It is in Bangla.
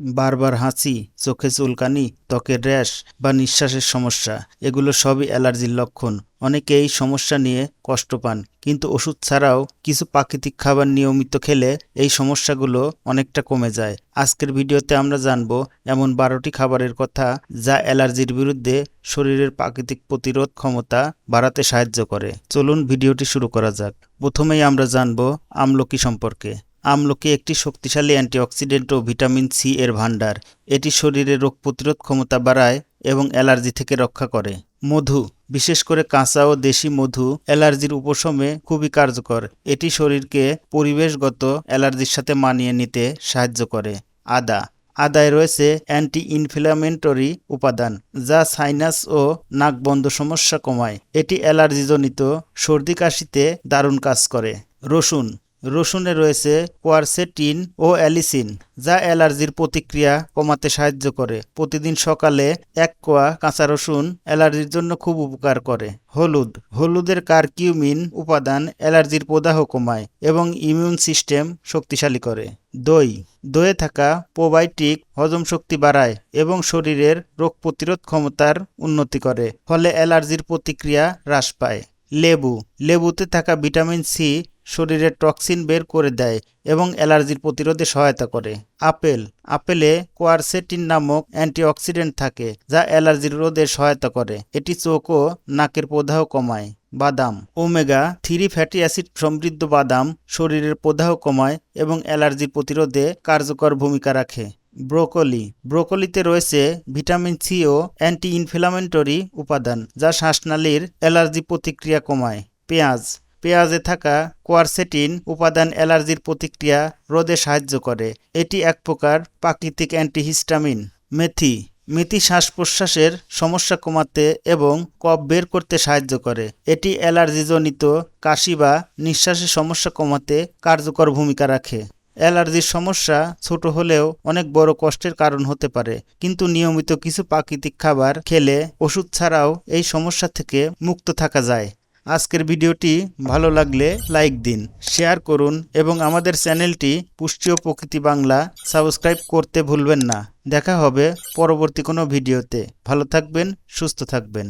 বারবার হাঁচি, চোখে চুলকানি ত্বকের র্যাশ বা নিঃশ্বাসের সমস্যা, এগুলো সবই অ্যালার্জির লক্ষণ। অনেকে এই সমস্যা নিয়ে কষ্ট পান, কিন্তু ওষুধ ছাড়াও কিছু প্রাকৃতিক খাবার নিয়মিত খেলে এই সমস্যাগুলো অনেকটা কমে যায়। আজকের ভিডিওতে আমরা জানব এমন বারোটি খাবারের কথা যা অ্যালার্জির বিরুদ্ধে শরীরের প্রাকৃতিক প্রতিরোধ ক্ষমতা বাড়াতে সাহায্য করে। চলুন ভিডিওটি শুরু করা যাক। প্রথমেই আমরা জানব আমলকি সম্পর্কে। আমলকি একটি শক্তিশালী অ্যান্টিঅক্সিডেন্ট ও ভিটামিন সি এর ভাণ্ডার। এটি শরীরে রোগ প্রতিরোধ ক্ষমতা বাড়ায় এবং অ্যালার্জি থেকে রক্ষা করে। মধু, বিশেষ করে কাঁচা ও দেশি মধু, অ্যালার্জির উপশমে খুবই কার্যকর। এটি শরীরকে পরিবেশগত অ্যালার্জির সাথে মানিয়ে নিতে সাহায্য করে। আদা, আদায় রয়েছে অ্যান্টি ইনফ্ল্যামেটরি উপাদান, যা সাইনাস ও নাকবন্ধ সমস্যা কমায়। এটি অ্যালার্জিজনিত, সর্দি কাশিতে দারুণ কাজ করে। রসুন রসুনে রয়েছে কোয়ারসেটিন ও অ্যালিসিন, যা অ্যালার্জির প্রতিক্রিয়া কমাতে সাহায্য করে। প্রতিদিন সকালে এক কোয়া কাঁচা রসুন অ্যালার্জির জন্য খুব উপকার করে। হলুদ, হলুদের কারকিউমিন উপাদান অ্যালার্জির প্রদাহ কমায় এবং ইমিউন সিস্টেম শক্তিশালী করে। দই, দইয়ে থাকা প্রোবায়োটিক হজম শক্তি বাড়ায় এবং শরীরের রোগ প্রতিরোধ ক্ষমতার উন্নতি করে, ফলে অ্যালার্জির প্রতিক্রিয়া হ্রাস পায়। লেবু। লেবুতে থাকা ভিটামিন সি শরীরের টক্সিন বের করে দেয় এবং অ্যালার্জির প্রতিরোধে সহায়তা করে। আপেল। আপেলে কোয়ারসেটিন নামক অ্যান্টিঅক্সিডেন্ট থাকে যা অ্যালার্জির রোধে সহায়তা করে। এটি চোখ ও নাকের প্রদাহ কমায়। বাদাম। ওমেগা থ্রি ফ্যাটি অ্যাসিড সমৃদ্ধ বাদাম শরীরের প্রদাহ কমায় এবং অ্যালার্জি প্রতিরোধে কার্যকর ভূমিকা রাখে। ব্রোকলি। ব্রোকলিতে রয়েছে ভিটামিন সি ও অ্যান্টি ইনফ্লামেটরি উপাদান, যা শ্বাসনালীর অ্যালার্জি প্রতিক্রিয়া কমায়। পেঁয়াজ। পেঁয়াজে থাকা কোয়ারসেটিন উপাদান অ্যালার্জির প্রতিক্রিয়া রোধে সাহায্য করে। এটি এক প্রকার প্রাকৃতিক অ্যান্টিহিস্টামিন। মেথি। মেথি শ্বাস প্রশ্বাসের সমস্যা কমাতে এবং কফ বের করতে সাহায্য করে। এটি অ্যালার্জিজনিত কাশি বা নিঃশ্বাসের সমস্যা কমাতে কার্যকর ভূমিকা রাখে। অ্যালার্জির সমস্যা ছোট হলেও অনেক বড় কষ্টের কারণ হতে পারে। কিন্তু নিয়মিত কিছু প্রাকৃতিক খাবার খেলে ওষুধ ছাড়াও এই সমস্যা থেকে মুক্ত থাকা যায়। আজকের ভিডিওটি ভালো লাগলে লাইক দিন, শেয়ার করুন এবং আমাদের চ্যানেলটি পুষ্টি ও প্রকৃতি বাংলা সাবস্ক্রাইব করতে ভুলবেন না। দেখা হবে পরবর্তী কোনো ভিডিওতে। ভালো থাকবেন, সুস্থ থাকবেন।